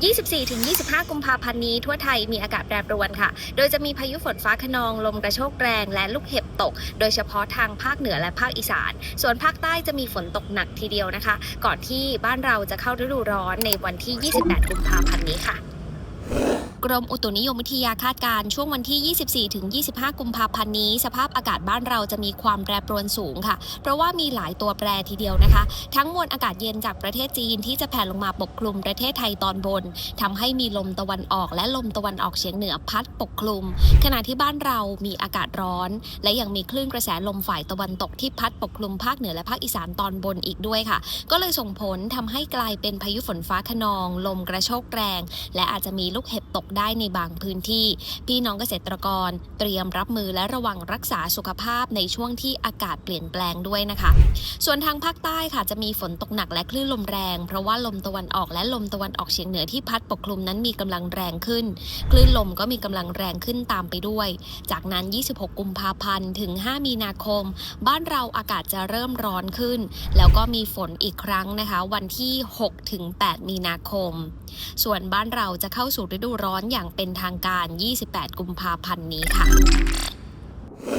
24-25 กุมภาพันธ์นี้ทั่วไทยมีอากาศแปรปรวนค่ะ โดยจะมีพายุฝนฟ้าขนองลมกระโชกแรงและลูกเห็บตก โดยเฉพาะทางภาคเหนือและภาคอีสาน ส่วนภาคใต้จะมีฝนตกหนักทีเดียวนะคะ ก่อนที่บ้านเราจะเข้าฤดูร้อนในวันที่ 28 กุมภาพันธ์นี้ค่ะ กรมอุตุนิยมวิทยาคาดการณ์ช่วงวันที่ 24ถึง25 กุมภาพันธ์นี้ สภาพอากาศบ้านเราจะมีความแปรปรวนสูงค่ะ เพราะว่ามีหลายตัวแปรทีเดียวนะคะ ทั้งมวลอากาศเย็นจากประเทศจีนที่จะแผ่ลงมาปกคลุมประเทศไทยตอนบนทำให้มีลมตะวันออก และลมตะวันออกเฉียงเหนือพัดปกคลุม ขณะที่บ้านเรามีอากาศร้อน และยังมีคลื่นกระแสลมฝ่ายตะวันตกที่พัดปกคลุมภาคเหนือและภาคอีสานตอนบนอีกด้วยค่ะ ก็เลยส่งผลทำให้กลายเป็นพายุฝนฟ้าขนอง ลมกระโชกแรง และอาจจะมีลูกเห็บตกได้ในบางพื้นที่ พี่น้องเกษตรกรเตรียมรับมือและระวังรักษาสุขภาพในช่วงที่อากาศเปลี่ยนแปลงด้วยนะคะ ส่วนทางภาคใต้ค่ะจะมีฝนตกหนักและคลื่นลมแรง เพราะว่าลมตะวันออกและลมตะวันออกเฉียงเหนือที่พัดปกคลุมนั้นมีกำลังแรงขึ้น คลื่นลมก็มีกำลังแรงขึ้นตามไปด้วย จากนั้น 26 กุมภาพันธ์ถึง 5 มีนาคม บ้านเราอากาศจะเริ่มร้อนขึ้น แล้วก็มีฝนอีกครั้งนะคะ วันที่6ถึง8มีนาคม ส่วนบ้านเราจะเข้าสู่ฤดูร้อนอนอย่างเป็นทางการ 28 กุมภาพันธ์นี้ค่ะ